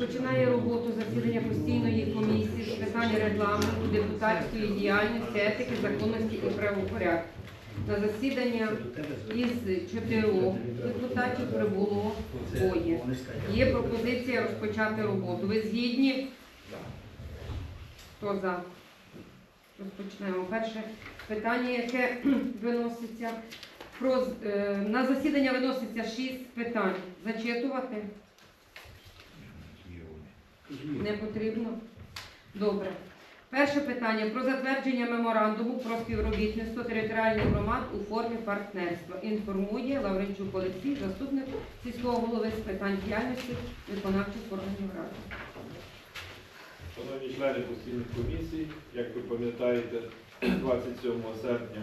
Розпочинає роботу засідання постійної комісії з питань регламенту, депутатської діяльності, етики, законності і правопорядку. На засідання із чотирьох депутатів прибуло двоє. Є пропозиція розпочати роботу. Ви згідні? Хто за? Розпочнемо. Перше питання, яке виноситься. Е, на засідання виноситься шість питань. Зачитувати не потрібно? Добре. Перше питання про затвердження меморандуму про співробітництво територіальних громад у формі партнерства. Інформує Лавренчук Олексій, заступник сільського голови з питань діяльності виконавчих органів ради. Шановні члени постійних комісій, як ви пам'ятаєте, 27 серпня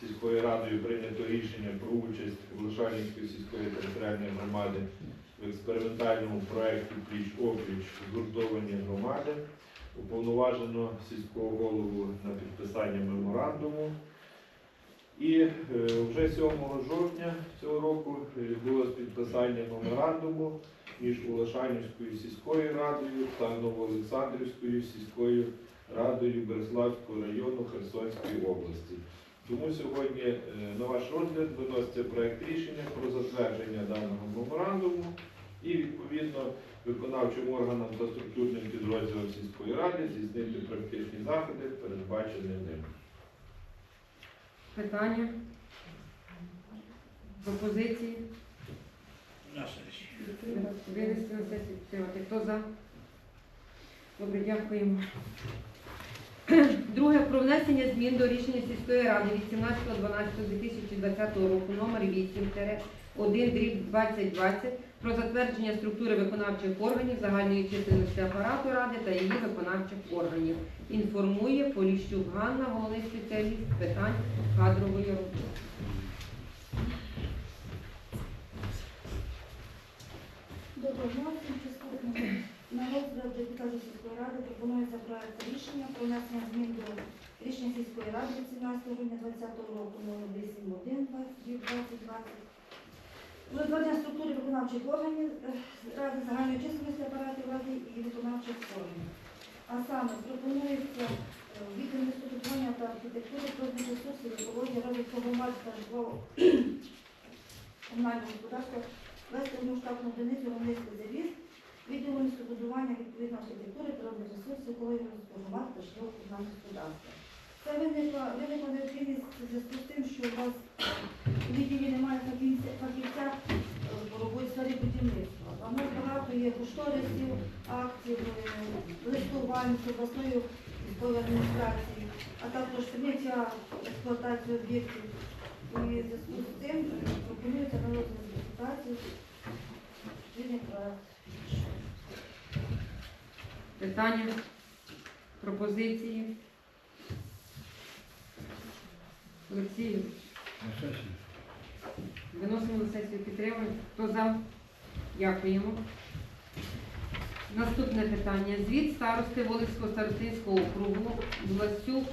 сільською радою прийнято рішення про участь Волошанівської сільської територіальної громади в експериментальному проєкті Пліч-опліч згуртовані громади. Уповноважено сільського голову на підписання меморандуму. І е, вже 7 жовтня цього року відбулось підписання меморандуму між Улашанівською сільською радою та Новоолександрівською сільською радою Береславського району Херсонської області. Тому сьогодні е, на ваш розгляд виноситься проект рішення про затвердження даного меморандуму і відповідно виконавчим органам та структурним підрозділам сільської ради здійснити практичні заходи, передбачені ним. Питання? Пропозиції? Винести на сесію підтримати. Хто за? Добре, дякуємо. Друге про внесення змін до рішення сільської ради від 17.12.2020 року номер 8 1 дріб 2020 про затвердження структури виконавчих органів загальної чисельності апарату ради та її виконавчих органів. Інформує Поліщук Ганна, головний спеціаліст з питань кадрової роботи. Доброго дня. На розгляд депутатів сільської ради пропонується проект рішення про внесення змін до рішення сільської ради від 17 грудня 2020 року номер 81 2020 про утворення структури виконавчих органів е, ради загальної чисельності апаратів ради і виконавчих органів. А саме пропонується е, відділ містобудування та архітектури, природних ресурсів, екології, розвитку громад та житлового комунального господарства вести одну штатну одиницю Ромницький завіз, відділу містобудування відповідно архітектури, природних ресурсів, екології, розвитку громад та житлового комунального господарства. Це виникла, необхідність у зв'язку з тим, що у вас кошторисів, актів, е, листувань з обласною військовою адміністрацією, а також прийняття експлуатації об'єктів. І в зв'язку з цим е, пропонується на розгляд депутатів відповідний проект. Питання? Пропозиції? Олексію, виносимо на сесію підтримуємо. Хто за? Дякуємо. Наступне питання. Звіт старости Волинського старостинського округу Власюк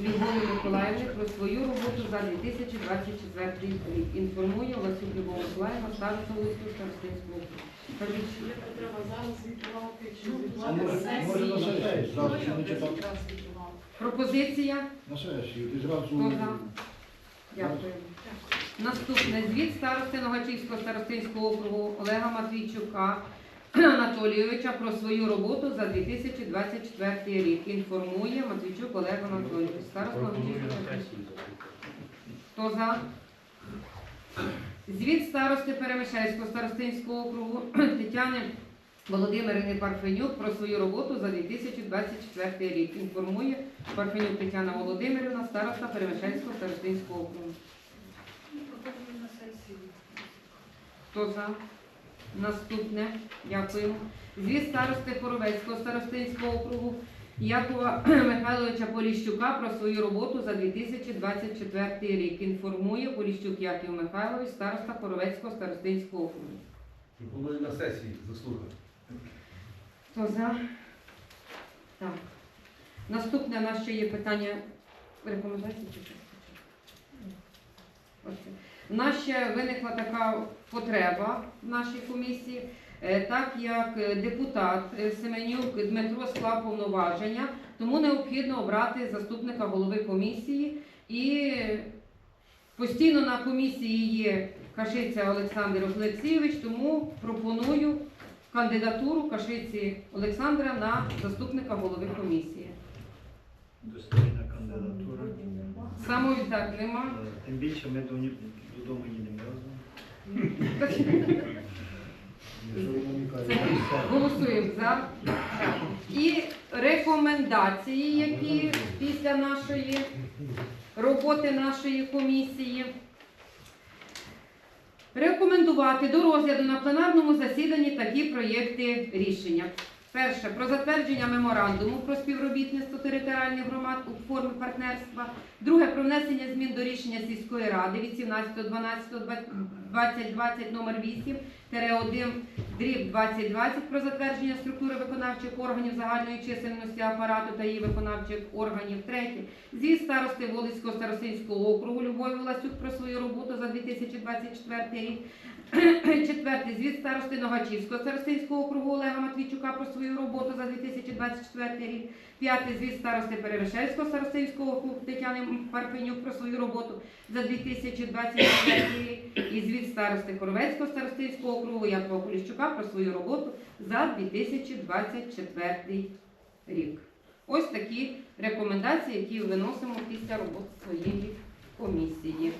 Любові Миколаївни про свою роботу за 2024 рік. Інформує Власюк Любов Миколаївна, староста Волинського старостинського округу. Кажіть, Треба зараз звітувати чи А може- може на сесії. сесії, зараз Ну, не читав. пропозиція? На сесію, ти зразу... Хто за? Дякую. Наступне звіт старости Ногачівського старостинського округу Олега Матвійчука Анатолійовича про свою роботу за 2024 рік. Інформує Матвійчук Олег Анатолійович. Староста. Хто за? Звіт старости Перемишельського старостинського округу Тетяни Володимирини Парфенюк про свою роботу за 2024 рік. Інформує Парфенюк Тетяна Володимирівна, староста Перемишельського старостинського округу. Хто за? Наступне. Дякуємо. Звіт старости Хоровецького старостинського округу Якова Михайловича Поліщука про свою роботу за 2024 рік. Інформує Поліщук Яків Михайлович, староста Хоровецького старостинського округу. Пропоную на сесії заслухати. Хто за? Так. Наступне у нас ще є питання рекомендацій чи що? У нас ще виникла така потреба в нашій комісії Е, Так як е, депутат е, Семенюк Дмитро склав повноваження, тому необхідно обрати заступника голови комісії. І постійно на комісії є Кашиця Олександр Олексійович, тому пропоную кандидатуру Кашиці Олександра на заступника голови комісії. Достойна кандидатура. Самої так нема. Е, Тим більше ми до додому їдемо разом. Це голосуємо за. Так. І рекомендації, які після нашої роботи нашої комісії. Рекомендувати до розгляду на пленарному засіданні такі проєкти рішення. Перше про затвердження меморандуму про співробітництво територіальних громад у формі партнерства. Друге про внесення змін до рішення сільської ради від 17.12.2020 номер 8 1 дріб 2020 про затвердження структури виконавчих органів загальної чисельності апарату та її виконавчих органів. Третє. Звіт старости Волицького старостинського округу Любові Власюк про свою роботу за 2024 рік. Четверте. Звіт старости Ногачівського старостинського округу Олега Матвійчука про свою роботу за 2024 рік. П'яте. Звіт старости Перерешельського старостинського округу Тетяни Парфенюк про свою роботу за 2024 рік. І звіт старости Коровецького старостинського округу Якова Поліщука про свою роботу за 2024 рік. Ось такі рекомендації, які виносимо після роботи своєї комісії.